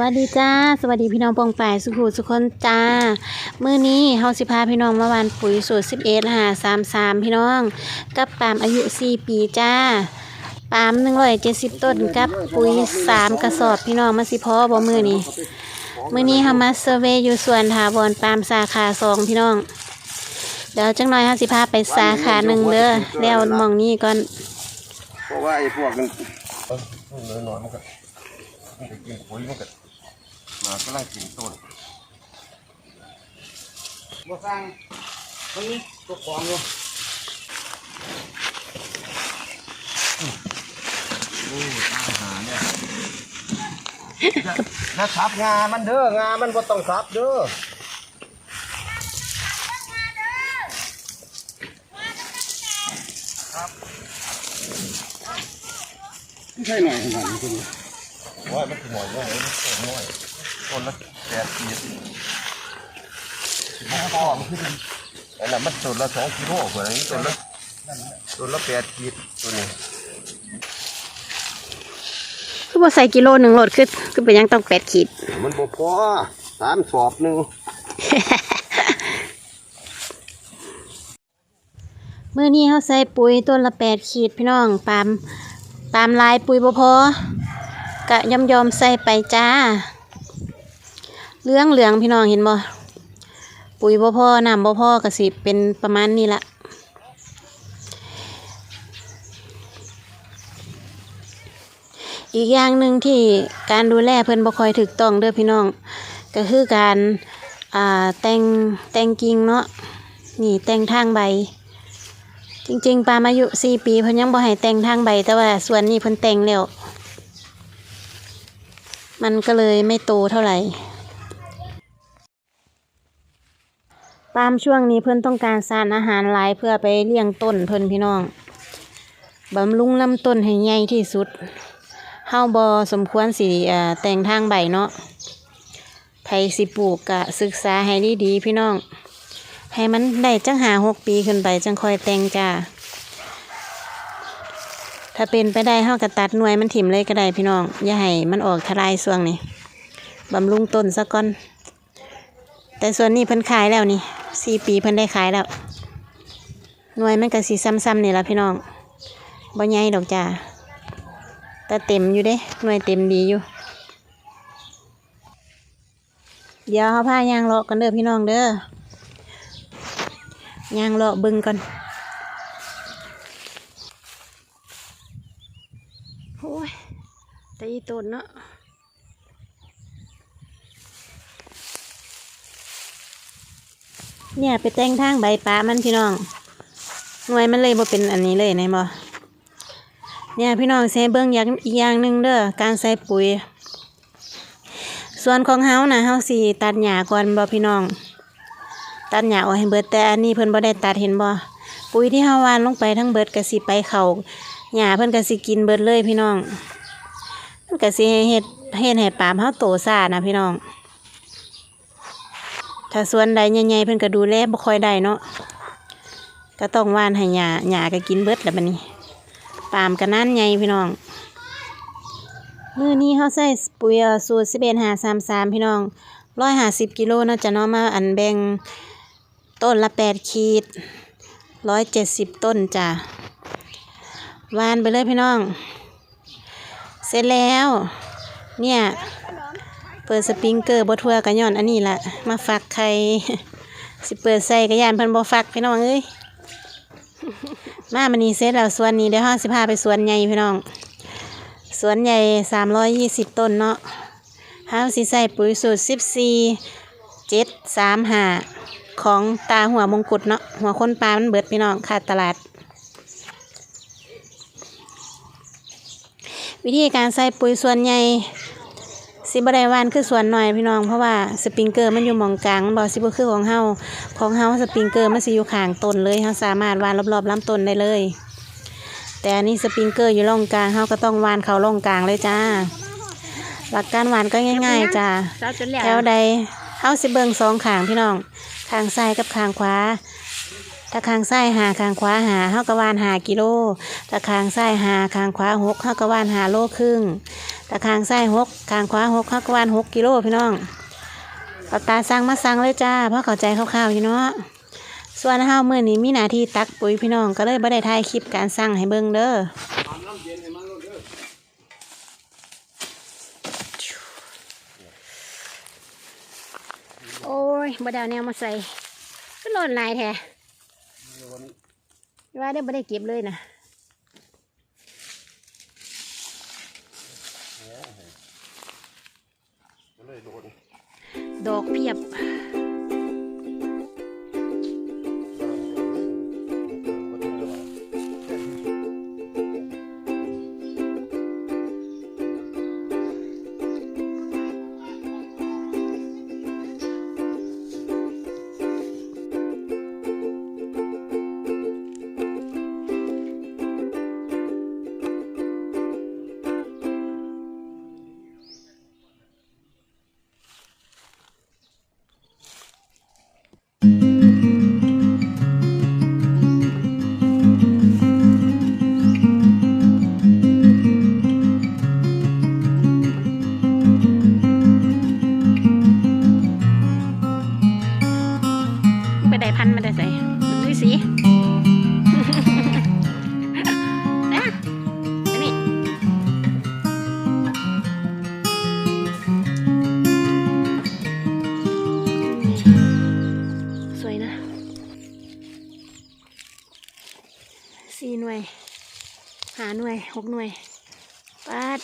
วัสดีจ้า สวัสดีพี่น้องปองป่ายสุขุสุคนจ้ามื้อนี้เฮาสิพาพี่น้องมาวานปุ๋ยสูตร11หา33พี่น้อง กับปามอายุ4ปีจ้าปามหนึ่งเล์ม170ต้นกับปุ๋ย3กระสอบพี่น้องมาสิพอบ่มื้อนี้มื้อนี้เฮามาเซอร์เวย์อยู่สวนถาวรปามสาขา2พี่น้อง เดี๋ยวจังหน่อยเฮาสิพาไปสาขาหนึ่งเด้อแล้วมองนี้ก่อนเพราะว่าไอ้พวกมันเนื้อหนอนมันก็มันก็กินปุ๋ยมันก็ มาก็ไล่กินต้นบ่สร้างตรงนี้ตัวของอยู่โอ้อาหารเนี่ยนะทับงามันเด้องามันบ่ต้องทับเด้อไม่ใช่หน่อยขนาดนี้คุณว่ามันถึงหน่อยว่ามันต้นน้อย ต้นละแปดขีดมันก็มันขึ้นอันนั้นมันต้นละสองกิโลกว่านี้ต้นละต้นละแปดขีดตัวนี้คือบ่ใส่กิโลหนึ่งโหลดคือคือเป็นยังต้องแปดขีด มันบ่พอสามสอบหนึ่งเมื่อนี้เขาใส่ปุ๋ยต้นละแปดขีดพี่น้องปามปามลายปุ๋ยบ่พอกะยอมยอมใส่ไปจ้า เหลืองเหลืองพี่น้องเห็นบ่ปุ๋ยบ่พอน้ำบ่พอกระสิเป็นประมาณนี้ละอีกอย่างหนึ่งที่การดูแลเพิ่อนบ่คอยถูกต้องเด้อพี่น้อง ก็คือการอ่าแต่งแต่งกิ่งเนาะนี่แต่งทางใบ จริง ๆปล์มอายุสี่ปีเพิ่นยังบ่ให้แต่งทางใบ แต่ว่าส่วนนี้เพิ่นแต่งแล้วมันก็เลยไม่โตเท่าไหร่ ปาล์มช่วงนี้เพิ่อนต้องการสารอาหารหลายเพื่อไปเลี้ยงต้นเพิ่อนพี่น้องบำรุงลำต้นให้ใหญ่ที่สุดเฮาบ่สมควรสิแต่งทางใบเนาะไผสิปลูกก็ศึกษาให้ดีๆพี่น้อง ให้มันได้จังหาหกปีขึ้นไปจังคอยแต่งจ้าถ้าเป็นไปได้เฮาก็ตัดหน่วยมันถิ่มเลยก็ได้พี่น้อง อย่าให้มันออกทลายส่วงนี้บำรุงต้นซะก่อน แต่ส่วนนี้เพิ่นขายแล้วนี่สี่ปีเพิ่นได้ขายแล้วหน่วยมันก็สีซ้ำๆนี่ละพี่น้องบ่ใหญ่ดอกจ้าแต่เต็มอยู่เด้หน่วยเต็มดีอยู่ เดี๋ยวเขาพายางเลาะกันเด้อพี่น้องเด้อยางเลาะบึงก่อนโอ้ยแต่อีต้นเนาะ เนี่ยไปแต่งทางใบปลามันพี่น้องหน่วยมันเลยบ่เป็นอันนี้เลยนบ่เนี่ยพี่น้องใส่เบิ้องอย่างอีกอย่างหนึ่งเด้อการใส่ปุ๋ย ส่วนของเฮานะเฮาสิตัดหญ้าก่อนบ่พี่น้อง ตัดหญ้าออกให้เบิดแต่อันนี้เพิ่นบ่ได้ตัดเห็นบ่ปุ๋ยที่เฮาวานลงไปทั้งเบิดก็สิไปเข้าหญ้าเพิ่นก็สิกินเบิดเลยพี่น้องมันก็สิเฮ็ดเฮ็ดให้ปามเฮาโตซ่านะพี่น้อง ถ้าสวนใดใหญ่ๆเพิ่นก็ดูแลบ่ค่อยได้เนาะก็ต้องว่านให้หญ้าหญ้าก็กินเบิดแล้วบัดนี้ปามก็นั่นใหญ่พี่น้องมื้อนี้เฮาใส่ปุ๋ยสูตร11 533พี่น้อง150กิโลเนาะจะเนาะมาอันแบ่งต้นละแปดขีดร้อยเจ็ดสิบต้นจ้ะวานไปเลยพี่น้อง เสร็จแล้ว เนี่ย เปิดสปริงเกอร์บทัวกันย้อนอันนี้ละมาฟักไข่สิเปิดใส่กระยานเพิ่นบ่ฟักพี่น้องเอ้ยมามันนี้เสร็จแล้วสวนนี้เดี๋ยวห้าสิพาไปสวนใหญ่พี่น้องสวนใหญ่สามร้อยยี่สิบต้นเนาะห้าสิใส่ปุ๋ยสูตรสิบสี่เจ็ดสามห้าของตาหัวมงกุฎเนาะหัวคนปลามันเบิดพี่น้องขาดตลาด วิธีการใส่ปุ๋ยส่วนใหญ่ สิบได้วานคือส่วนหน่อยพี่น้องเพราะว่าสปริงเกอร์มันอยู่มองกลางบอกสิบคือของเฮาของเฮาสปริงเกอร์มันสิอยู่ข้างต้นเลยเฮาสามารถวานรอบๆลำต้นได้เลย แต่อันนี้สปริงเกอร์อยู่ร่องกลางเฮาก็ต้องวานเขาร่องกลางเลยจ้า หลักการวานก็ง่าย ๆจ้าแถวใดเฮาสิเบิงสองข้างพี่น้องข้างซ้ายกับข้างขวาถ้าขางซ้ายหาขางขวาหาเฮากะวานหากิโลถ้าขางซ้ายหาขางขวาหกเฮากะวานหาโลครึ่ง ตะคางซ้ายหกคางขวาหกข้าวกวานหกกิโลพี่น้องเอาตาสั่งมาสั่งเลยจ้าเพราะเข้าใจคร่าวๆอยู่เนาะส่วนเฮามื้อนี้มีหน้าที่ตักปุ๋ยพี่น้องก็เลยบ่ได้ถ่ายคลิปการสั่งให้เบิ่งเด้อโอ้ยบ่ด้เอาแนวมาใส่ก็หล่นลายแท้ว่าได้บ่ได้เก็บเลยนะ เลยโดน ดอกเพียบาหน่วยหกหน่วยปาด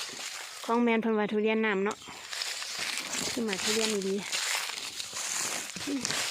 ของแมนพันวาทุเรียนน้ำเนาะขึ้นมาทุเรียนดีๆ